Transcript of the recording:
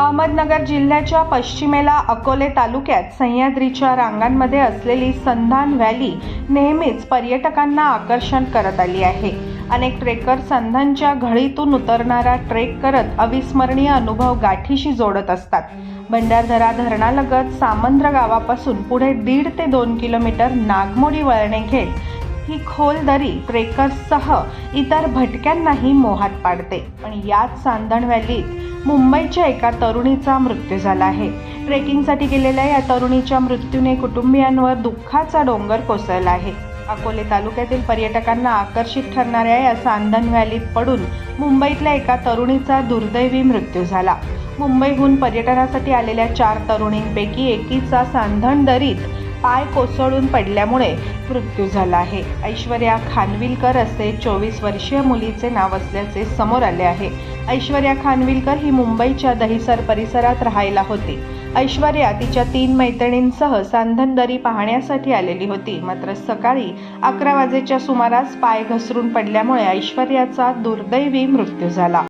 अहमदनगर जिल्ह्याच्या पश्चिमेला अकोले तालुक्यात सह्याद्रीच्या रांगांमध्ये असलेली संधान व्हॅली नेहमीच पर्यटकांना आकर्षण करत आली आहे. अनेक ट्रेकर संधानच्या घळीतून उतरणारा ट्रेक करत अविस्मरणीय अनुभव गाठीशी जोडत असतात. भंडारदरा धरणालगत सामंद्र गावापासून पुढे दीड ते दोन किलोमीटर नागमोडी वळणे घेत ही खोल दरी ट्रेकर्ससह इतर भटक्यांनाही मोहात पाडते. पण याच सांदण व्हॅलीत मुंबईच्या एका तरुणीचा मृत्यू झाला आहे. ट्रेकिंगसाठी गेलेल्या या तरुणीच्या मृत्यूने कुटुंबियांवर दुःखाचा डोंगर कोसळला आहे. अकोले तालुक्यातील पर्यटकांना आकर्षित ठरणाऱ्या या सांदन व्हॅलीत पडून मुंबईतल्या एका तरुणीचा दुर्दैवी मृत्यू झाला. मुंबईहून पर्यटनासाठी आलेल्या चार तरुणींपैकी एकीचा सांधण दरीत पाय कोसळून पडल्यामुळे मृत्यू झाला आहे. ऐश्वर्या खानविलकर असे चोवीस वर्षीय मुलीचे नाव असल्याचे समोर आले आहे. ऐश्वर्या खानविलकर ही मुंबईच्या दहिसर परिसरात राहायला होती. ऐश्वर्या तिच्या तीन मैत्रिणींसह सांधनदरी पाहण्यासाठी आलेली होती. मात्र सकाळी अकरा वाजेच्या सुमारास पाय घसरून पडल्यामुळे ऐश्वर्याचा दुर्दैवी मृत्यू झाला.